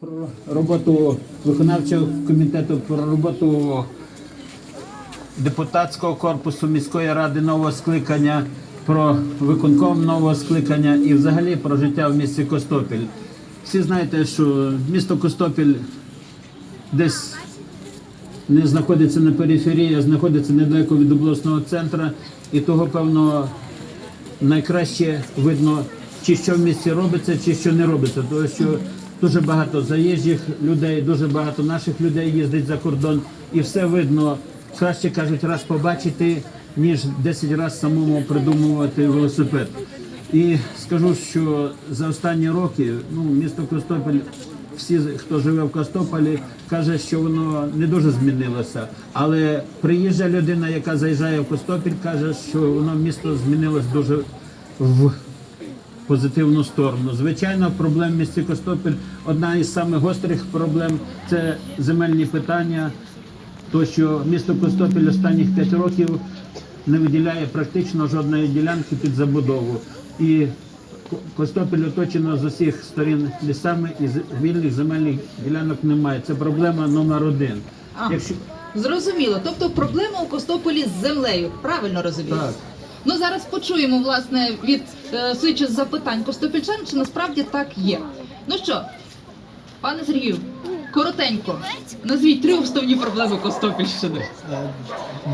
Про роботу виконавчого комітету, про роботу депутатського корпусу міської ради нового скликання, про виконком нового скликання і взагалі про життя в місті Костопіль. Всі знаєте, що місто Костопіль десь не знаходиться на периферії, а знаходиться недалеко від обласного центру, і того, певно, найкраще видно, чи що в місті робиться, чи що не робиться. Тому що дуже багато заїжджих людей, дуже багато наших людей їздить за кордон, і все видно. Краще кажуть, раз побачити, ніж 10 разів самому придумувати велосипед. І скажу, що за останні роки ну, місто Костопіль, всі, хто живе в Костополі, каже, що воно не дуже змінилося. Але приїжджа людина, яка заїжджає в Костопіль, каже, що воно місто змінилось дуже в позитивну сторону. Звичайно, проблем в місті Костопіль одна із самих гострих проблем це земельні питання. То, що місто Костопіль останніх 5 років не виділяє практично жодної ділянки під забудову. І Костопіль оточено з усіх сторін лісами і вільних земельних ділянок немає. Це проблема номер один. А. Якщо Зрозуміло. Тобто проблема у Костополі з землею. Правильно розумію? Так. Ну зараз почуємо власне від е, запитань Костопільчан, чи насправді так є. Ну що, пане Сергію, коротенько, назвіть три основні проблеми Костопільщини.